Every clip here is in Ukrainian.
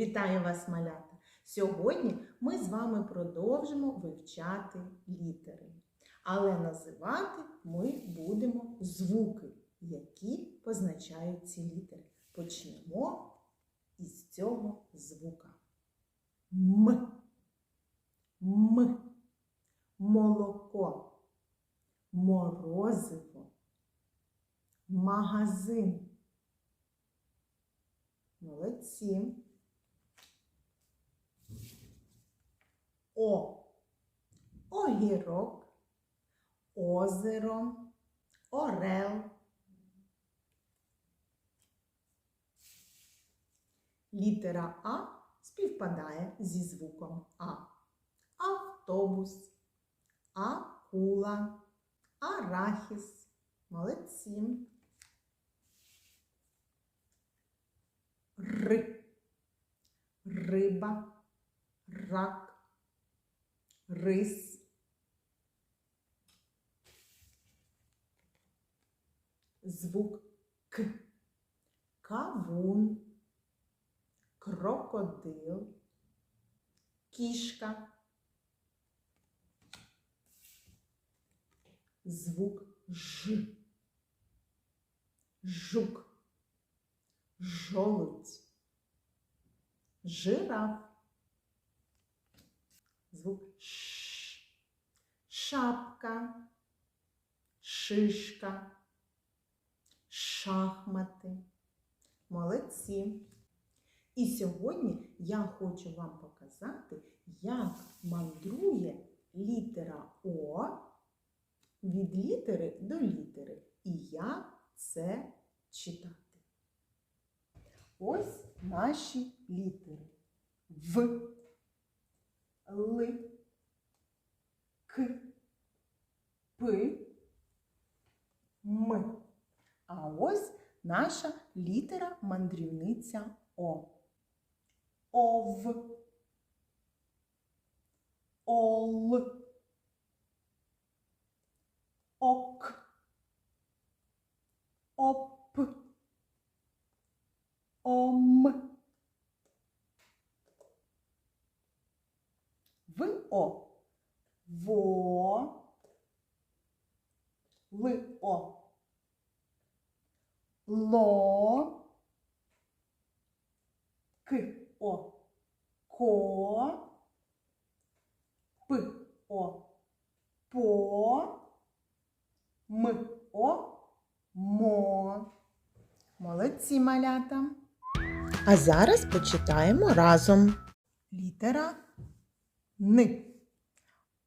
Вітаю вас, малята! Сьогодні ми з вами продовжимо вивчати літери. Але називати ми будемо звуки, які позначають ці літери. Почнемо із цього звука. М. М. Молоко. Морозиво. Магазин. Молодці. О. Огірок, озеро, орел. Літера А співпадає зі звуком А. Автобус, акула, арахіс. Молодці. Р. Риба, рак, рис. Звук К. Кавун, крокодил, кішка. Звук Ж. Жук жолудь, жираф, звук Ш, шапка, шишка, шахмати. Молодці. І сьогодні я хочу вам показати, як мандрує літера О від літери до літери. І як це читати. Ось наші літери. В, Л, К, П, М. А ось наша літера мандрівниця О. Ов, Ол, Ок, Оп. Ом. В О. Во. Л О. Ло. К О. Ко. П О. По. М О. Мо. Молодці малята. А зараз почитаємо разом. Літера Н.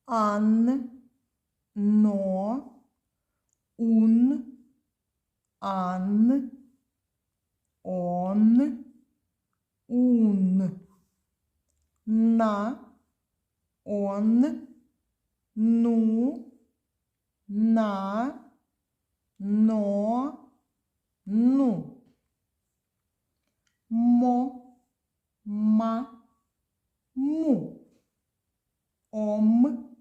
Ан, но, ун, ан, он, ун. На, он, ну, на, но, ну мо, ма, му, ом,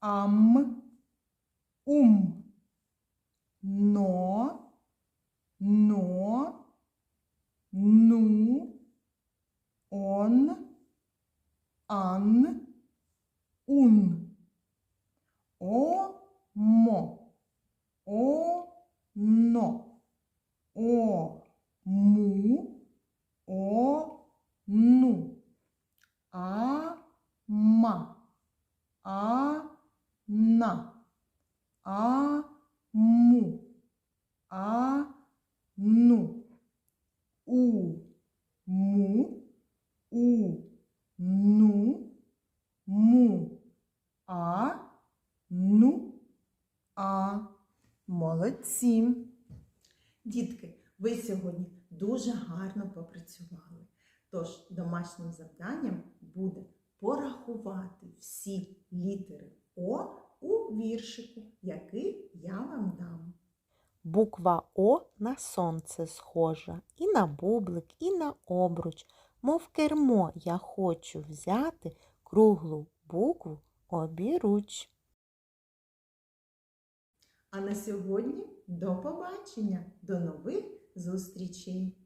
ам, ум, но, но, ну, он, ан, ун, о, мо, о, но, о, му, о, ну, а, ма, а, на, а, му, а, ну, у, му, у, ну, му, а, ну, а. Молодці. Дітки, ви сьогодні дуже гарно попрацювали. Тож домашнім завданням буде порахувати всі літери О у віршику, який я вам дам. Буква О на сонце схожа, і на бублик, і на обруч. Мов кермо я хочу взяти круглу букву обіруч. А на сьогодні до побачення, до нових зустрічей!